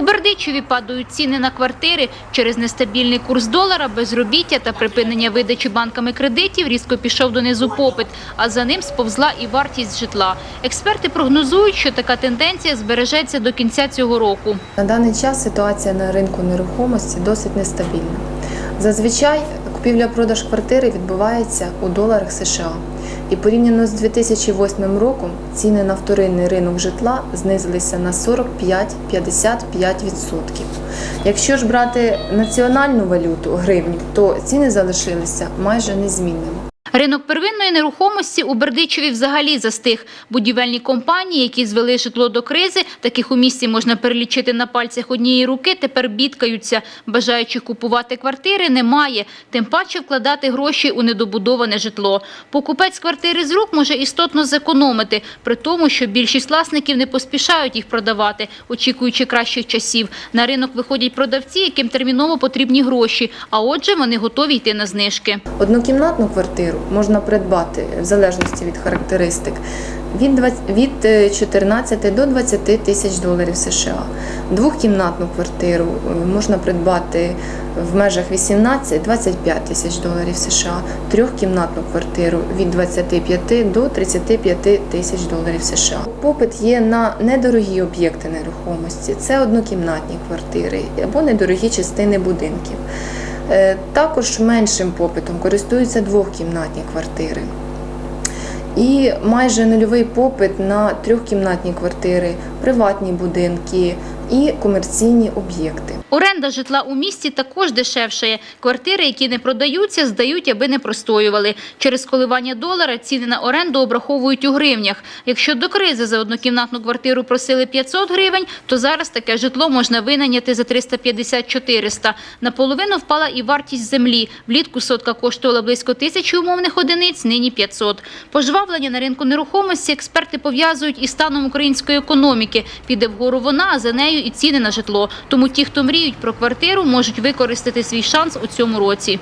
У Бердичеві падають ціни на квартири через нестабільний курс долара, безробіття та припинення видачі банками кредитів різко пішов донизу попит, а за ним сповзла і вартість житла. Експерти прогнозують, що така тенденція збережеться до кінця цього року. На даний час ситуація на ринку нерухомості досить нестабільна. Зазвичай купівля-продаж квартири відбувається у доларах США. І порівняно з 2008 роком ціни на вторинний ринок житла знизилися на 45-55%. Якщо ж брати національну валюту гривню, то ціни залишилися майже незмінними. Ринок первинної нерухомості у Бердичеві взагалі застиг. Будівельні компанії, які звели житло до кризи, таких у місті можна перелічити на пальцях однієї руки, тепер бідкаються. Бажаючих купувати квартири немає, тим паче вкладати гроші у недобудоване житло. Покупець квартири з рук може істотно зекономити, при тому, що більшість власників не поспішають їх продавати, очікуючи кращих часів. На ринок виходять продавці, яким терміново потрібні гроші, а отже вони готові йти на знижки. Однокімнатну квартиру можна придбати в залежності від характеристик від 20 від е, 14 до 20 тисяч доларів США. Двохкімнатну квартиру е, можна придбати в межах 18-25 тисяч доларів США. Трьохкімнатну квартиру від 25 до 35 тисяч доларів США. Попит є на недорогі об'єкти нерухомості. Це однокімнатні квартири або недорогі частини будинків. Е, Також меншим попитом користуються двохкімнатні квартири. І майже нульовий попит на трьохкімнатні квартири, приватні будинки і комерційні об'єкти. Оренда житла у місті також дешевшає. Квартири, які не продаються, здають, аби не простоювали. Через коливання долара ціни на оренду обраховують у гривнях. Якщо до кризи за однокімнатну квартиру просили 500 гривень, то зараз таке житло можна винайняти за 350-400. Наполовину впала і вартість землі. Влітку сотка коштувала близько тисячі умовних одиниць, нині 500. Пожвавлення на ринку нерухомості експерти пов'язують із станом української економіки. Піде вгору вона, а за нею і ціни на житло. Тому ті, хто мріють про квартиру, можуть використати свій шанс у цьому році.